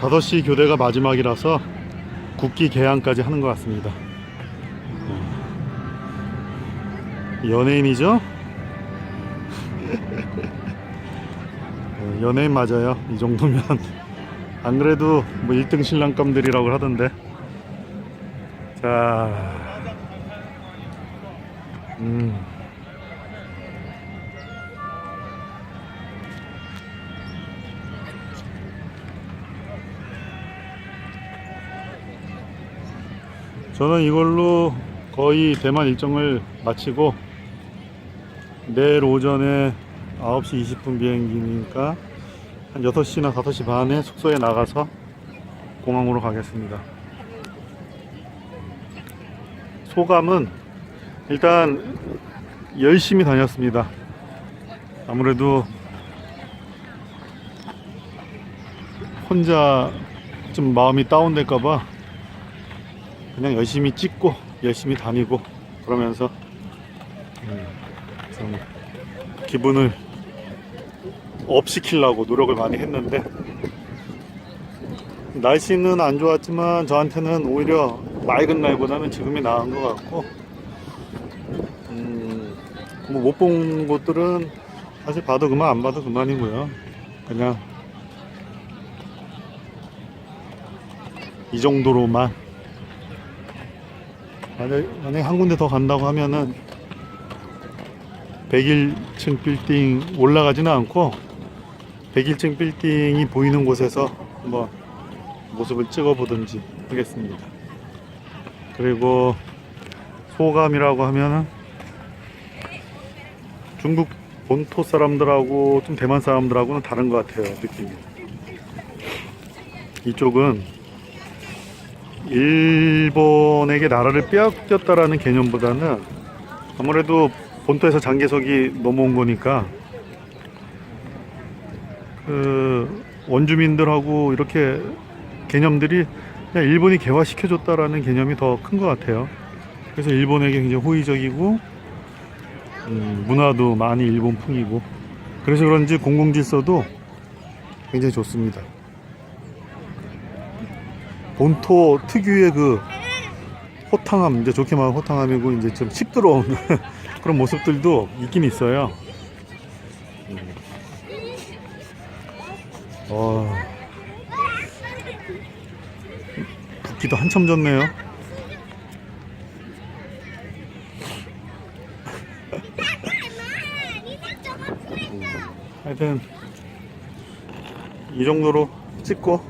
5시 교대가 마지막이라서 국기 개항까지 하는 것 같습니다. 어, 연예인이죠? 어, 연예인 맞아요. 이 정도면. 안 그래도 뭐 1등 신랑감들이라고 하던데. 자. 음. 저는 이걸로 거의 대만 일정을 마치고 내일 오전에 9시 20분 비행기니까 한 6시나 5시 반에 숙소에 나가서 공항으로 가겠습니다. 소감은 일단 열심히 다녔습니다. 아무래도 혼자 좀 마음이 다운될까봐 그냥 열심히 찍고 열심히 다니고 그러면서 음, 좀 기분을 업 시키려고 노력을 많이 했는데 날씨는 안 좋았지만 저한테는 오히려 맑은 날보다는 지금이 나은 것 같고 음, 뭐 못 본 곳들은 사실 봐도 그만 안 봐도 그만이고요. 그냥 이 정도로만 만약, 만약 한 군데 더 간다고 하면은 101층 빌딩 올라가지는 않고 101층 빌딩이 보이는 곳에서 한번 모습을 찍어 보든지 하겠습니다. 그리고 소감이라고 하면은 중국 본토 사람들하고 좀 대만 사람들하고는 다른 것 같아요 느낌이. 이쪽은 일본에게 나라를 빼앗겼다라는 개념보다는 아무래도 본토에서 장개석이 넘어온 거니까 그 원주민들하고 이렇게 개념들이 그냥 일본이 개화시켜줬다라는 개념이 더 큰 것 같아요. 그래서 일본에게 굉장히 호의적이고 음, 문화도 많이 일본풍이고 그래서 그런지 공공질서도 굉장히 좋습니다. 본토 특유의 그 호탕함, 이제 좋게 말하면 호탕함이고 이제 좀 시끄러운 그런 모습들도 있긴 있어요. 음. 어, 붓기도 한참 졌네요. 하여튼 이 정도로 찍고